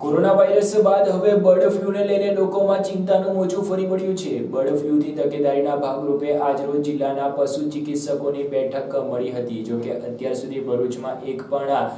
Corona virus બાદ હવે bird ફ્લૂને લઈને લોકોમાં ચિંતાનું મોજું ફરી વળ્યું છે. બર્ડ ફ્લૂથી તકેદારીના ભાગરૂપે આજરોજ જિલ્લાના પશુ ચિકિત્સકોની બેઠક મળી હતી. જોકે અત્યાર સુધી ભરૂચમાં એક પણ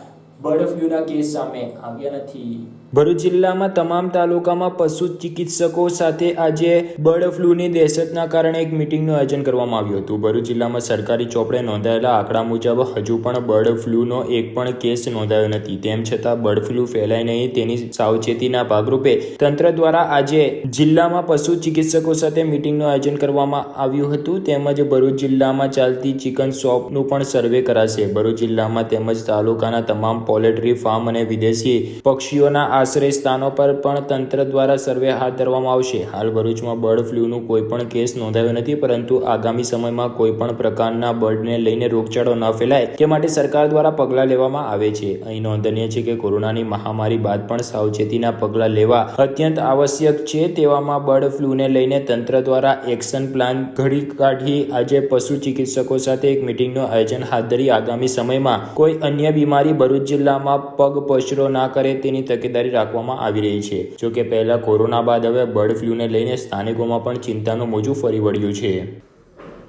બર્ડ ફ્લૂના કેસ સામે આવ્યા નથી. ભરૂચ જિલ્લામાં તમામ તાલુકામાં પશુ ચિકિત્સકો સાથે આજે બર્ડ ફ્લૂની દહેશતના કારણે એક મિટિંગનું આયોજન કરવામાં આવ્યું હતું. ભરૂચ જિલ્લામાં સરકારી ચોપડે નોંધાયેલા આંકડા મુજબ હજુ પણ બર્ડ ફ્લૂનો એક પણ કેસ નોંધાયો નથી. તેમ છતાં બર્ડ ફ્લૂ ફેલાય નહીં તેની સાવચેતીના ભાગરૂપે તંત્ર દ્વારા આજે જિલ્લામાં પશુ ચિકિત્સકો સાથે મિટિંગનું આયોજન કરવામાં આવ્યું હતું. તેમજ ભરૂચ જિલ્લામાં ચાલતી ચિકન શોપનું પણ સર્વે કરાશે. ભરૂચ જિલ્લામાં તેમજ તાલુકાના તમામ પોલ્ટ્રી ફાર્મ અને વિદેશી પક્ષીઓના આશ્રય સ્થાનો પર પણ તંત્ર દ્વારા સર્વે હાથ ધરવામાં આવશે. હાલ ભરૂચમાં બર્ડ ફ્લૂનું કોઈ પણ કેસ નોંધાયો નથી, પરંતુ આગામી સમયમાં કોઈ પણ પ્રકારના બર્ડને લઈને રોગચાળો ન ફેલાય તે માટે સરકાર દ્વારા પગલાં લેવામાં આવે છે. અહીં નોંધનીય છે કે કોરોનાની મહામારી બાદ પણ સાવચેતીના પગલાં લેવા અત્યંત આવશ્યક છે તેવામાં બર્ડ ફ્લૂને લઈને તંત્ર દ્વારા એક્શન પ્લાન ઘડી કાઢી આજે પશુ ચિકિત્સકો સાથે એક મિટિંગનું આયોજન હાથ ધરી આગામી સમયમાં કોઈ અન્ય બીમારી ભરૂચ જિલ્લામાં પગ પછરો ના કરે તેની તકેદારી રાખવામાં આવી રહી છે. જો કે પહેલા કોરોના બાદ હવે બર્ડ ફ્લૂને લઈને સ્થાનિકોમાં પણ ચિંતાનું મોજું ફરી વળ્યું છે.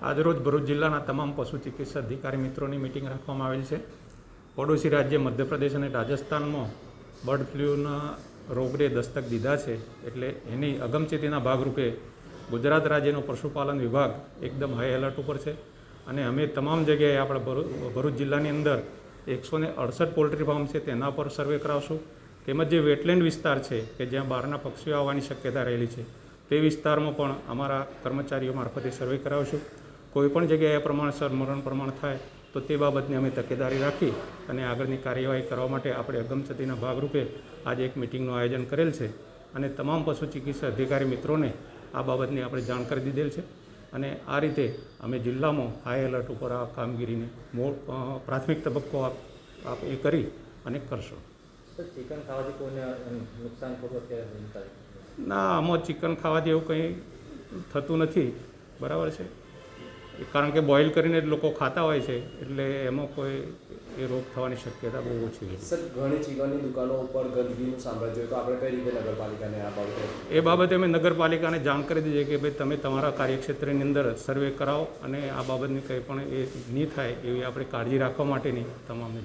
આજરોજ ભરૂચ જિલ્લાના તમામ પશુ ચિકિત્સા અધિકારી મિત્રોની મિટિંગ રાખવામાં આવેલ છે. પડોશી રાજ્ય મધ્યપ્રદેશ અને રાજસ્થાનમાં બર્ડ ફ્લૂના રોગને દસ્તક દીધા છે એટલે એની અગમચેતીના ભાગરૂપે ગુજરાત રાજ્યનો પશુપાલન વિભાગ એકદમ હાઈ એલર્ટ ઉપર છે. અને અમે તમામ જગ્યાએ આપણા ભરૂ- ભરૂચ જિલ્લાની અંદર એકસો ને અડસઠ પોલ્ટ્રી ફાર્મ છે, તેના પર સર્વે કરાવશું. તેમજ જે વેટલેન્ડ વિસ્તાર છે, કે જ્યાં બહારના પક્ષીઓ આવવાની શક્યતા રહેલી છે, તે વિસ્તારમાં પણ અમારા કર્મચારીઓ મારફતે સર્વે કરાવશું. કોઈપણ જગ્યાએ પ્રમાણસર મરણ પ્રમાણ થાય, તો તે બાબતની અમે તકેદારી રાખી અને આગળની કાર્યવાહી કરવા માટે આપણે અગમચતીના ભાગરૂપે આજે એક મિટિંગનું આયોજન કરેલ છે. અને તમામ પશુ ચિકિત્સા અધિકારી મિત્રોને આ બાબતની આપણે જાણ કરી દીધેલ છે. અને આ રીતે અમે જિલ્લામાં હાઈ એલર્ટ ઉપર આ કામગીરીને મોટ પ્રાથમિક તબક્કો આપ આપ એ કરી અને કરશો. ચિકન ખાવાથી કોઈને નુકસાન થાય ના આમાં ચિકન ખાવાથી એવું કંઈ થતું નથી. બરાબર છે? કારણ કે બોઇલ કરીને જ લોકો ખાતા હોય છે એટલે એમાં કોઈ એ રોગ થવાની શક્યતા બહુ ઓછી છે. સર ઘણી ચિકનની દુકાનો ઉપર ગંદકીનું સામ્રાજ્ય તો આપણે કઈ રીતે નગરપાલિકાને આ બાબતે? એ બાબતે અમે નગરપાલિકાને જાણ કરી દીધી કે ભાઈ તમે તમારા કાર્યક્ષેત્રની અંદર સર્વે કરાવો અને આ બાબતની કંઈ પણ એ નહીં થાય એવી આપણે કાળજી રાખવા માટેની તમામને